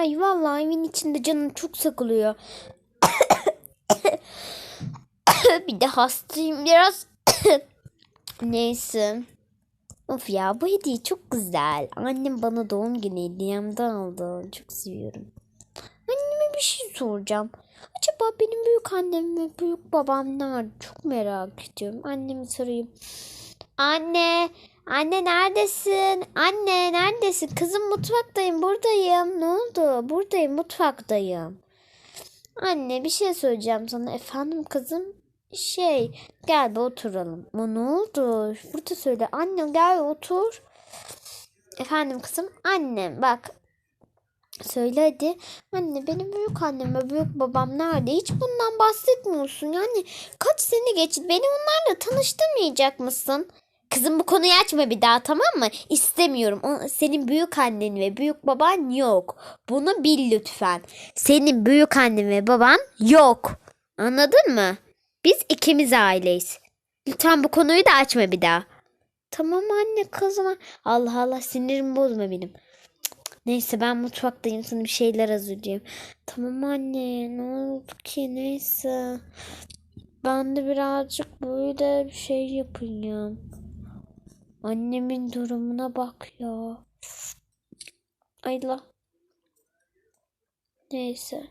Ay vallahi evin içinde canım çok sıkılıyor. bir de hastayım biraz. Neyse. Of ya bu hediye çok güzel. Annem bana doğum günü hediyemden aldı. Çok seviyorum. Anneme bir şey soracağım. Acaba benim büyük annem ve büyük babam nerede? Çok merak ediyorum. Annemi sorayım. Anne, anne neredesin? Anne neredesin? Kızım mutfaktayım, buradayım. Ne oldu? Buradayım, mutfaktayım. Anne bir şey söyleyeceğim sana. Efendim kızım? Şey, gel bir oturalım. O ne oldu? Burada söyle. Anne gel otur. Efendim kızım? Annem bak. Söyle hadi. Anne benim büyük annem ve büyük babam nerede? Hiç bundan bahsetmiyorsun. Yani kaç sene geçti. Beni onlarla tanıştırmayacak mısın? Kızım bu konuyu açma bir daha tamam mı? İstemiyorum. Senin büyük annen ve büyük baban yok. Bunu bil lütfen. Senin büyük annen ve baban yok. Anladın mı? Biz ikimiz aileyiz. Lütfen bu konuyu da açma bir daha. Tamam anne kızma. Allah Allah sinirimi bozma benim. Neyse ben mutfaktayım sana bir şeyler hazırlayayım. Tamam anne ne oldu ki neyse. Ben de birazcık böyle bir şey yapayım. Annemin durumuna bak ya. Ayla. Neyse.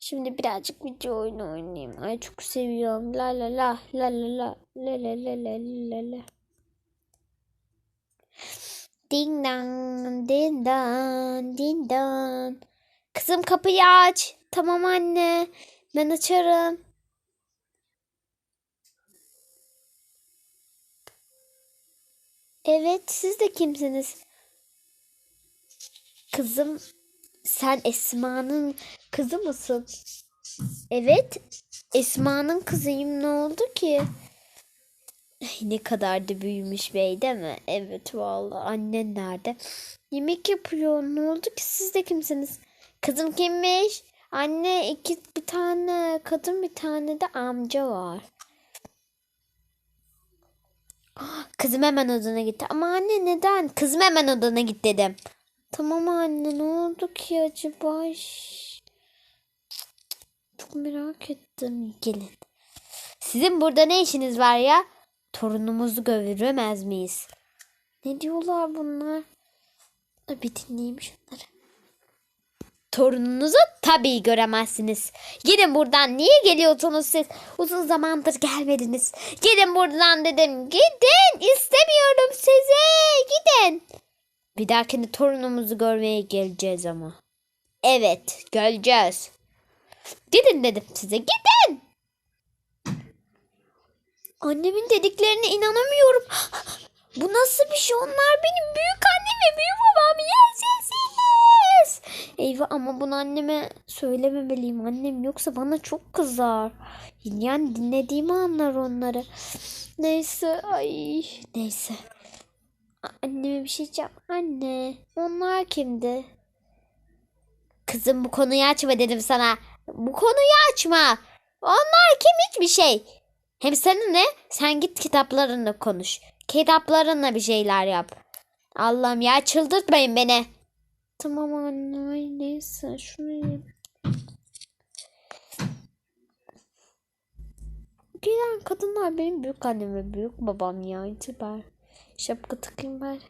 Şimdi birazcık video oyunu oynayayım. Ay çok seviyorum. La la la la la la la la la la la la. Ding dong, ding dong, ding dong. Kızım kapıyı aç. Tamam anne. Ben açarım. Evet, siz de kimsiniz? Kızım, sen Esma'nın kızı mısın? Evet, Esma'nın kızıyım. Ne oldu ki? Ne kadar da büyümüş bey değil mi? Evet vallahi annen nerede? Yemek yapıyor. Ne oldu ki siz de kimsiniz? Kızım kimmiş? Anne iki bir tane kadın bir tane de amca var. Kızım hemen odana gitti. Ama anne neden? Kızım hemen odana git dedim. Tamam anne ne oldu ki acaba? Çok merak ettim. Gelin. Sizin burada ne işiniz var ya? Torunumuzu göremez miyiz? Ne diyorlar bunlar? Bir dinleyeyim şunları. Torununuzu tabii göremezsiniz. Gidin buradan. Niye geliyorsunuz siz? Uzun zamandır gelmediniz. Gidin buradan dedim. Gidin. İstemiyorum sizi. Gidin. Bir dahakine torunumuzu görmeye geleceğiz ama. Evet, geleceğiz. Gidin dedim size. Gidin. Annemin dediklerine inanamıyorum. Anneme söylememeliyim. Annem yoksa bana çok kızar. Yani dinlediğimi anlar onları. Neyse, ay neyse. Anneme bir şey diyeceğim. Anne, onlar kimdi? Kızım bu konuyu açma dedim sana. Bu konuyu açma. Onlar kim hiçbir şey. Hem senin ne? Sen git kitaplarınla konuş. Kitaplarınla bir şeyler yap. Allah'ım ya çıldırtmayın beni. Tamam anne neyse şunu yiyeyim. Gelen kadınlar benim büyük annem ve büyük babam ya. İtibar. Şapka takayım bari.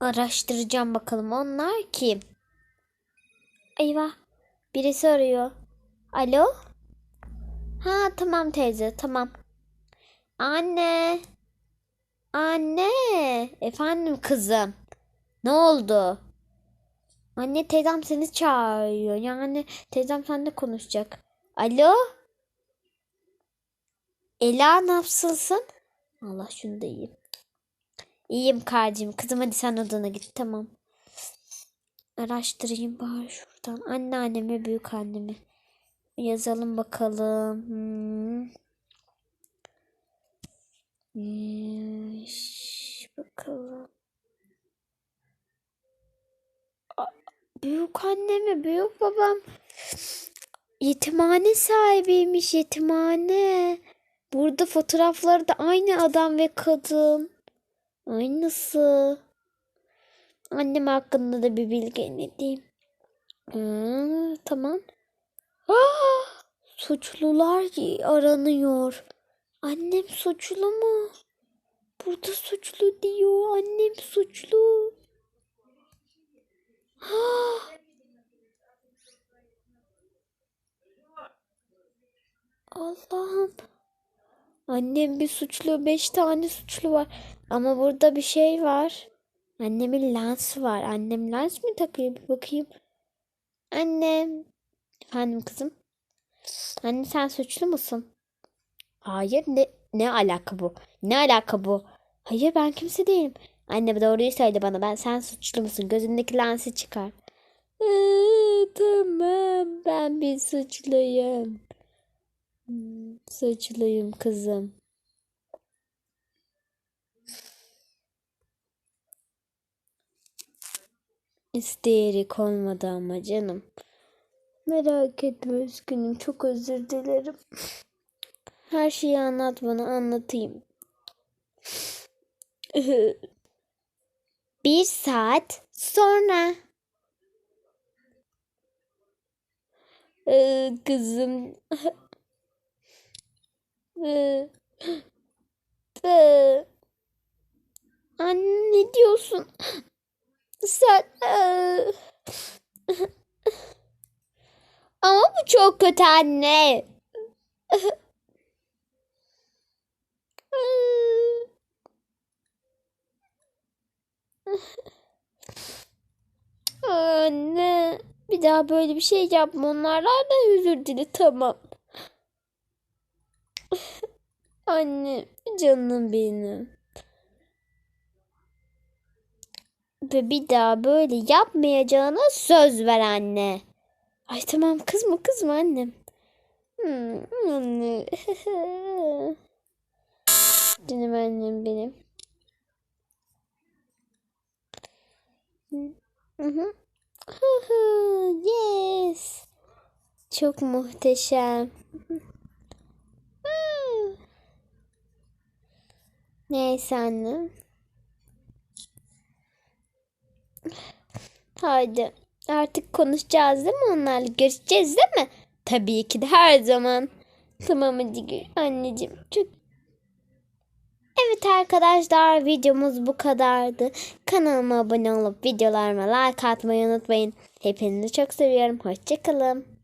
Araştıracağım bakalım onlar kim? Eyvah. Birisi arıyor. Alo? Ha tamam teyze tamam. Anne. Anne. Efendim kızım. Ne oldu? Anne teyzem seni çağırıyor. Yani teyzem seninle konuşacak. Alo? Ela nasılsın? Allah şunu da yiyeyim. İyiyim kardeşim. Kızım hadi sen odana git tamam. Araştırayım bari şuradan. Anneannemi, büyük annemi. Yazalım bakalım. Hmm. Hmm, Büyük annemi, büyük babam yetimhane sahibiymiş yetimhane. Burada fotoğrafları da aynı adam ve kadın. Aynısı. Annem hakkında da bir bilgi edeyim. Hı, tamam. Ah, suçlular aranıyor. Annem suçlu mu? Burada suçlu diyor. Annem suçlu. Ah. Allah'ım. Annem bir suçlu, beş tane suçlu var. Ama burada bir şey var. Annemin lensi var. Annem lens mi takıyor? Bir bakayım. Annem. Efendim kızım. Anne sen suçlu musun? Hayır ne ne alaka bu? Ne alaka bu? Hayır ben kimse değilim. Anne doğruyu söyle bana. Ben sen suçlu musun? Gözündeki lensi çıkar. Iı, tamam ben bir suçluyum. Hmm, Suçluyum kızım. İsteyerek olmadı ama canım. Merak etme üzgünüm. Çok özür dilerim. Her şeyi anlat bana anlatayım. Bir saat sonra. Ee, kızım. Ee, ee. Anne ne diyorsun? Sen ee. Ama bu çok kötü anne. Anne, bir daha böyle bir şey yapma. Onlardan da özür dile tamam. Anne, canım benim. Ve bir daha böyle yapmayacağına söz ver anne. Ay tamam kızma kızma annem. Hmm, anne. Canım annem benim. Hı hı. Yes. Çok muhteşem. Neyse anne. Haydi. Artık konuşacağız değil mi onlarla? Görüşeceğiz değil mi? Tabii ki de her zaman. Tamam hadi. Anneciğim çok Evet arkadaşlar videomuz bu kadardı. Kanalıma abone olup videolarıma like atmayı unutmayın. Hepinizi çok seviyorum. Hoşçakalın.